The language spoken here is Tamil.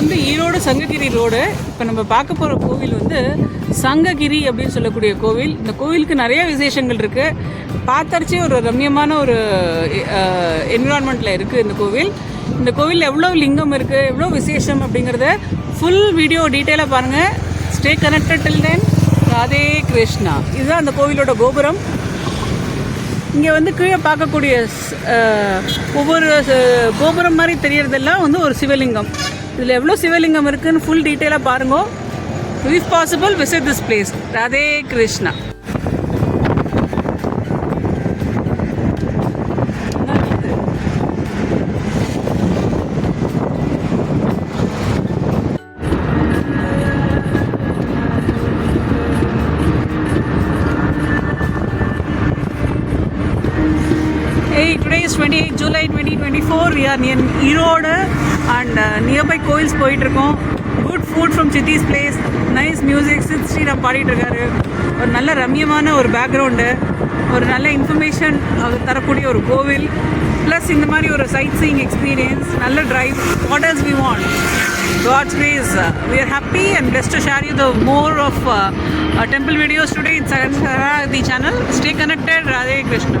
வந்து ஈரோடு சங்ககிரி ரோடு. இப்போ நம்ம பார்க்க போகிற கோவில் வந்து சங்ககிரி அப்படின்னு சொல்லக்கூடிய கோவில். இந்த கோவிலுக்கு நிறைய விசேஷங்கள் இருக்குது பார்த்தரிச்சே ஒரு ரம்யமான ஒரு என்விரான்மெண்ட்டில் இருக்குது இந்த கோவில். இந்த கோவில் எவ்வளோ லிங்கம் இருக்குது எவ்வளோ விசேஷம் அப்படிங்கிறத ஃபுல் வீடியோ டீட்டெயிலாக பாருங்கள் stay connected till then Radhe Krishna. இதுதான் அந்த கோவிலோட கோபுரம். இங்கே வந்து கீழே பார்க்கக்கூடிய ஒவ்வொரு கோபுரம் மாதிரி தெரியறதெல்லாம் வந்து ஒரு சிவலிங்கம். இதில் எவ்வளோ சிவலிங்கம் இருக்குன்னு ஃபுல் டீட்டெயிலாக பாருங்க. If possible visit this place Radhe Krishna. Hey, today is 28 July 2024. We are near Erode. And nearby uh, கோயில்ஸ் போயிட்டுருக்கோம். Good food from சித்திஸ் place nice music Sid Sriram பாடிட்டுருக்காரு. ஒரு நல்ல ரம்யமான ஒரு பேக்ரவுண்டு ஒரு நல்ல இன்ஃபர்மேஷன் தரக்கூடிய ஒரு கோவில். ப்ளஸ் இந்த மாதிரி ஒரு சைட் சீயிங் எக்ஸ்பீரியன்ஸ் நல்ல drive what as we want God's grace, uh, we are happy and blessed to share you the more of uh, uh, temple videos today in Sagarthi channel. Stay connected, Radhe Krishna.